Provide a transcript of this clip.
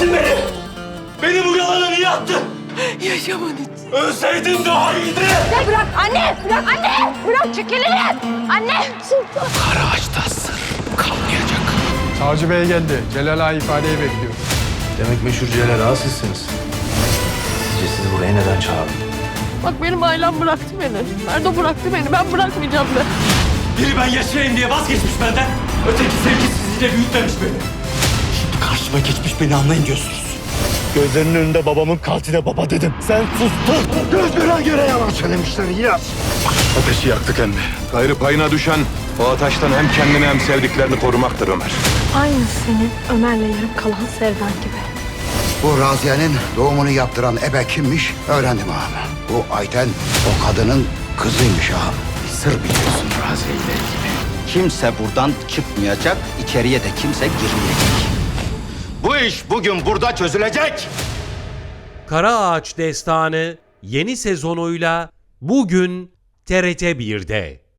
ettin beni? Beni bu yalana niye attın? Yaşaman için. Ölseydin daha iyiydi. Ya bırak anne, bırak anne, bırak çek elini. Anne. Karaağaç'ta sır kalmayacak. Savcı Bey geldi. Celal Ağa ifadeyi bekliyor. Demek meşhur Celal Ağa sizsiniz. Sizce sizi buraya neden çağırdım? Bak benim ailem bıraktı beni. Merdo bıraktı beni. Ben bırakmayacağım da. Biri ben yaşayayım diye vazgeçmiş benden. Öteki sevgisizliğiyle büyütmemiş beni. Karşıma geçmiş beni anlayın diyorsunuz. Gözlerinin önünde babamın katiline baba dedim. Sen sustun. Göz göre göre yalan söylemişler İlyas. Ateşi yaktık emmi. Gayrı payına düşen o ateşten hem kendini hem sevdiklerini korumaktır Ömer. Aynı senin Ömer'le yarım kalan sevdan gibi. Bu Raziye'nin doğumunu yaptıran ebe kimmiş öğrendim ağam. Bu Ayten o kadının kızıymış ağam. Sır biliyorsun Raziye ile ilgili. Kimse buradan çıkmayacak, içeriye de kimse girmeyecek. Bu iş bugün burada çözülecek. Kara Ağaç Destanı yeni sezonuyla bugün TRT 1'de.